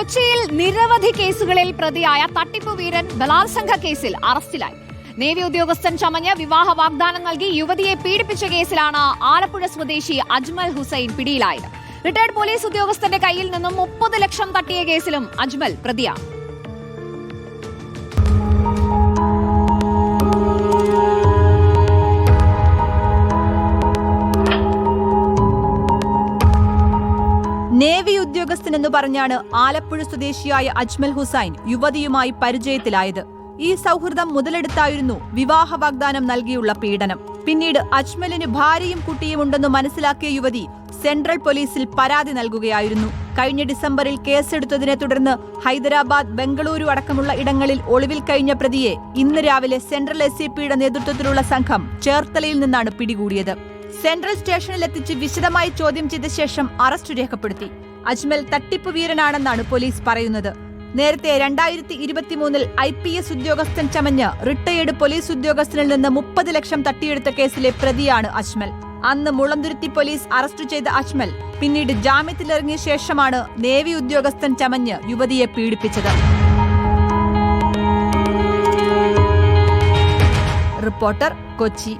കൊച്ചിയിൽ നിരവധി കേസുകളിൽ പ്രതിയായ തട്ടിപ്പ് വീരൻ ബലാത്സംഗ കേസിൽ അറസ്റ്റിലായി. നേവി ഉദ്യോഗസ്ഥൻ ചമഞ്ഞ് വിവാഹ വാഗ്ദാനം നൽകി യുവതിയെ പീഡിപ്പിച്ച കേസിലാണ് ആലപ്പുഴ സ്വദേശി അജ്മൽ ഹുസൈൻ പിടിയിലായത്. റിട്ടയർഡ് പോലീസ് ഉദ്യോഗസ്ഥന്റെ കയ്യിൽ നിന്നും മുപ്പത് ലക്ഷം തട്ടിയ കേസിലും അജ്മൽ പ്രതിയാണ്. നേവി ഉദ്യോഗസ്ഥനെന്ന് പറഞ്ഞാണ് ആലപ്പുഴ സ്വദേശിയായ അജ്മൽ ഹുസൈൻ യുവതിയുമായി പരിചയത്തിലായത്. ഈ സൗഹൃദം മുതലെടുത്തായിരുന്നു വിവാഹ വാഗ്ദാനം നൽകിയുള്ള പീഡനം. പിന്നീട് അജ്മലിന് ഭാര്യയും കുട്ടിയും ഉണ്ടെന്ന് മനസ്സിലാക്കിയ യുവതി സെൻട്രൽ പോലീസിൽ പരാതി നൽകുകയായിരുന്നു. കഴിഞ്ഞ ഡിസംബറിൽ കേസെടുത്തതിനെ തുടർന്ന് ഹൈദരാബാദ് ബംഗളൂരു അടക്കമുള്ള ഇടങ്ങളിൽ ഒളിവിൽ കഴിഞ്ഞ പ്രതിയെ ഇന്ന് രാവിലെ സെൻട്രൽ എസ് നേതൃത്വത്തിലുള്ള സംഘം ചേർത്തലയിൽ നിന്നാണ് പിടികൂടിയത്. സെൻട്രൽ സ്റ്റേഷനിലെത്തിച്ച് വിശദമായി ചോദ്യം ചെയ്ത ശേഷം അറസ്റ്റ് രേഖപ്പെടുത്തി. അജ്മൽ തട്ടിപ്പ് വീരനാണെന്നാണ് പോലീസ് പറയുന്നത്. നേരത്തെ രണ്ടായിരത്തി ഇരുപത്തിമൂന്നിൽ ഐ പി എസ് ഉദ്യോഗസ്ഥൻ ചമഞ്ഞ് റിട്ടയേർഡ് പോലീസ് ഉദ്യോഗസ്ഥനിൽ നിന്ന് മുപ്പത് ലക്ഷം തട്ടിയെടുത്ത കേസിലെ പ്രതിയാണ് അജ്മൽ. അന്ന് മുളന്തുരുത്തി പോലീസ് അറസ്റ്റ് ചെയ്ത അജ്മൽ പിന്നീട് ജാമ്യത്തിലിറങ്ങിയ ശേഷമാണ് നേവി ഉദ്യോഗസ്ഥൻ ചമഞ്ഞ് യുവതിയെ പീഡിപ്പിച്ചത്. റിപ്പോർട്ടർ കൊച്ചി.